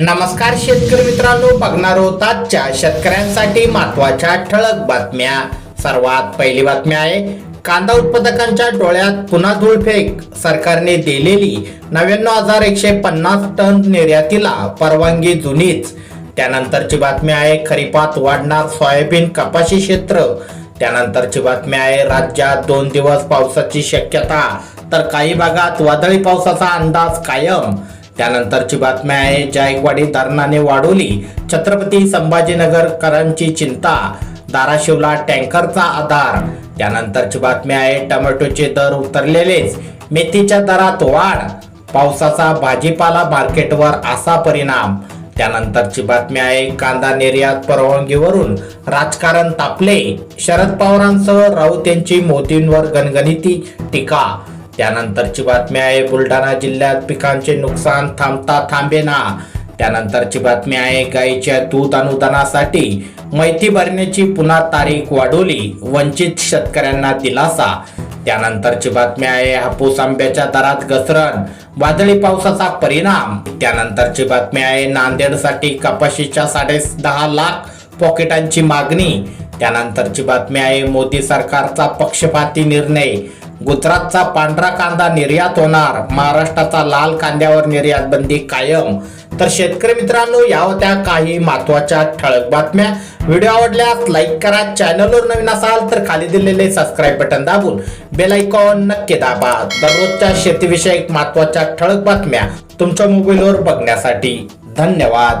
नमस्कार शेतकरी मित्रांनो बघणार आहोत आजच्या शेतकऱ्यांसाठी महत्त्वाच्या ठळक बातम्या. सर्वात पहिली बातमी आहे कांदा उत्पादकांच्या डोळ्यात पुन्हा धूळफेक सरकारने दिलेली नव्याण्णव हजार एकशे पन्नास टन निर्यातीला परवानगी जुनीच. त्यानंतरची बातमी आहे खरीपात वाढणार सोयाबीन कपाशी क्षेत्र. त्यानंतरची बातमी आहे राज्यात दोन दिवस पावसाची शक्यता. तर काही भागात वादळी पावसाचा अंदाज कायम. त्यानंतरची बातमी आहे जायकवाडी धरणाने वाढवली. छत्रपती संभाजीनगरकरांची चिंता धाराशिवला टँकरचा आधार. त्यानंतरची बातमी आहे टोमॅटोचे दर उतरलेलेच मेथीच्या दरात वाढ. पावसाचा भाजीपाला मार्केटवर असा परिणाम. त्यानंतरची बातमी आहे कांदा निर्यात परवानगीवरून राजकारण तापले. शरद पवारांसह राऊत यांची मोदींवर गणगणिती टीका. त्यानंतरची बातमी आहे बुलढाणा जिल्ह्यात पिकांचे नुकसान थांबता थांबेना. त्यानंतरची बातमी आहे गाईच्या दूध अनुदानासाठी माहिती भरण्याची पुन्हा तारीख वाढवली वंचित शेतकऱ्यांना दिलासा. त्यानंतरची बातमी आहे हापूस आंब्याच्या दरात घसरण वादळी पावसाचा परिणाम. त्यानंतरची बातमी आहे नांदेडसाठी कपाशीच्या साडे दहा लाख पॉकेटांची मागणी. त्यानंतरची बातमी आहे मोदी सरकारचा पक्षपाती निर्णय. गुजरातचा पांढरा कांदा निर्यात होणार महाराष्ट्राचा लाल कांद्यावर निर्यात बंदी कायम. तर शेतकरी मित्रांनो या होत्या काही महत्त्वाच्या ठळक बातम्या. व्हिडिओ आवडल्यास लाईक करा चॅनलवर नवीन असाल तर खाली दिलेले सबस्क्राईब बटन दाबून बेल आयकॉन नक्की दाबा. दररोजच्या शेतीविषयक महत्त्वाच्या ठळक बातम्या तुमच्या मोबाईलवर बघण्यासाठी धन्यवाद.